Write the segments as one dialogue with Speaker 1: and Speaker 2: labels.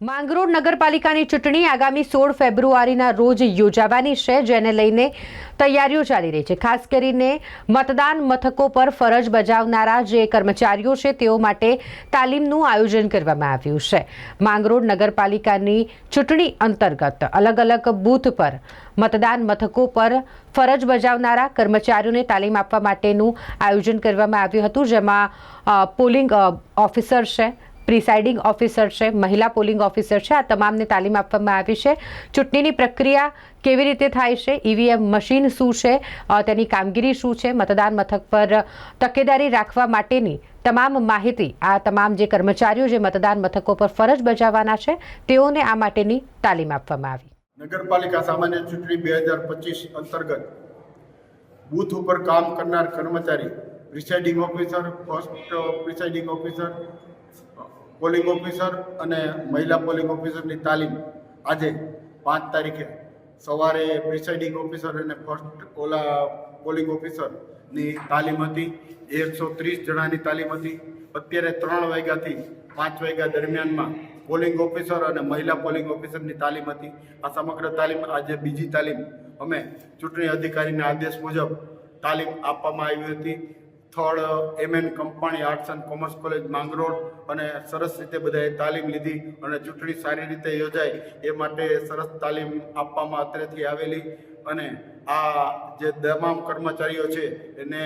Speaker 1: માંગરોળ નગરપાલિકાની ચૂંટણી આગામી સોળ ફેબ્રુઆરીના રોજ યોજાવાની છે, જેને લઈને તૈયારીઓ ચાલી રહી છે. ખાસ કરીને મતદાન મથકો પર ફરજ બજાવનારા જે કર્મચારીઓ છે, તેઓ માટે તાલીમનું આયોજન કરવામાં આવ્યું છે. માંગરોળ નગરપાલિકાની ચૂંટણી અંતર્ગત અલગ અલગ બૂથ પર મતદાન મથકો પર ફરજ બજાવનારા કર્મચારીઓને તાલીમ આપવા માટેનું આયોજન કરવામાં આવ્યું હતું, જેમાં પોલિંગ ઓફિસર છે પ્રિસાઇડિંગ ઓફિસર છે, મહિલા પોલિંગ ઓફિસર છે. આ તમામને તાલીમ આપવામાં આવી છે. ચૂંટણીની પ્રક્રિયા કેવી રીતે થાય છે? ઈવીએમ મશીન શું છે? તેની કામગીરી શું છે? મતદાન મથક પર તકેદારી રાખવા માટેની તમામ માહિતી આ તમામ જે કર્મચારીઓ જે મતદાન મથકો પર ફરજ બજાવવાના છે, તેઓને આ માટેની તાલીમ આપવામાં આવી.
Speaker 2: નગરપાલિકા સામાન્ય ચૂંટણી બે હજાર પચીસ અંતર્ગત બૂથ ઉપર કામ કરનાર કર્મચારી, presiding officer first presiding officer polling officer અને મહિલા પોલિંગ ઓફિસરની તાલીમ આજે પાંચ તારીખે સવારે પ્રિસાઇડિંગ ઓફિસર અને ફર્સ્ટ ઓલા પોલિંગ ઓફિસરની તાલીમ હતી. એકસો ત્રીસ જણાની તાલીમ હતી. અત્યારે ત્રણ વાગ્યાથી પાંચ વાગ્યા દરમિયાનમાં પોલિંગ ઓફિસર અને મહિલા પોલિંગ ઓફિસરની તાલીમ હતી. આ સમગ્ર તાલીમ આજે બીજી તાલીમ. અમે ચૂંટણી અધિકારીના આદેશ મુજબ તાલીમ આપવામાં આવી હતી. Third MN Kampani arts and commerce college Mangrol અને સરસ રીતે બધાએ તાલીમ લીધી અને ચૂંટણી સારી રીતે યોજાય એ માટે સરસ તાલીમ આપવામાં અત્રેથી આવેલી અને આ જે તમામ કર્મચારીઓ છે, એને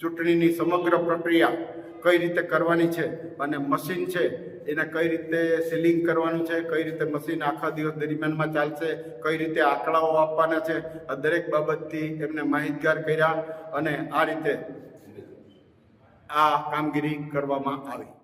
Speaker 2: ચૂંટણીની સમગ્ર પ્રક્રિયા કઈ રીતે કરવાની છે અને મશીન છે, એને કઈ રીતે સીલિંગ કરવાનું છે, કઈ રીતે મશીન આખા દિવસ દરમિયાનમાં ચાલશે, કઈ રીતે આંકડાઓ આપવાના છે, આ દરેક બાબતથી એમને માહિતગાર કર્યા અને આ રીતે આ કામગીરી કરવામાં આવી.